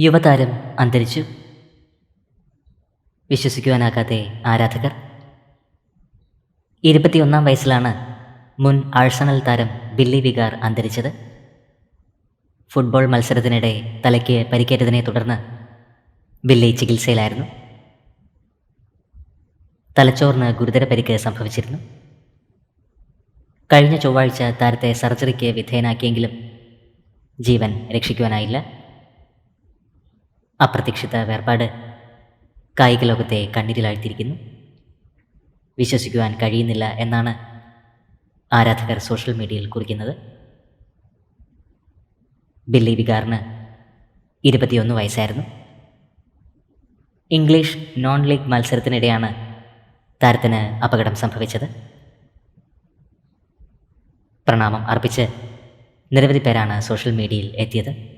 യുവതാരം അന്തരിച്ചു. വിശ്വസിക്കുവാനാകാതെ ആരാധകർ. ഇരുപത്തിയൊന്നാം വയസ്സിലാണ് മുൻ ആഴ്സണൽ താരം ബില്ലി വികാർ അന്തരിച്ചത്. ഫുട്ബോൾ മത്സരത്തിനിടെ തലയ്ക്ക് പരിക്കേറ്റതിനെ തുടർന്ന് ബില്ലി ചികിത്സയിലായിരുന്നു. തലച്ചോറിന് ഗുരുതര പരിക്ക് സംഭവിച്ചിരുന്നു. കഴിഞ്ഞ ചൊവ്വാഴ്ച താരത്തെ സർജറിക്ക് വിധേയനാക്കിയെങ്കിലും ജീവൻ രക്ഷിക്കുവാനായില്ല. അപ്രതീക്ഷിത വേർപാട് കായിക ലോകത്തെ കണ്ണീരിലാഴ്ത്തിയിരിക്കുന്നു. വിശ്വസിക്കുവാൻ കഴിയുന്നില്ല എന്നാണ് ആരാധകർ സോഷ്യൽ മീഡിയയിൽ കുറിക്കുന്നത്. ബില്ലി വികാറിന് ഇരുപത്തിയൊന്ന് വയസ്സായിരുന്നു. ഇംഗ്ലീഷ് നോൺ ലീഗ് മത്സരത്തിനിടെയാണ് താരത്തിന് അപകടം സംഭവിച്ചത്. പ്രണാമം അർപ്പിച്ച് നിരവധി പേരാണ് സോഷ്യൽ മീഡിയയിൽ എത്തിയത്.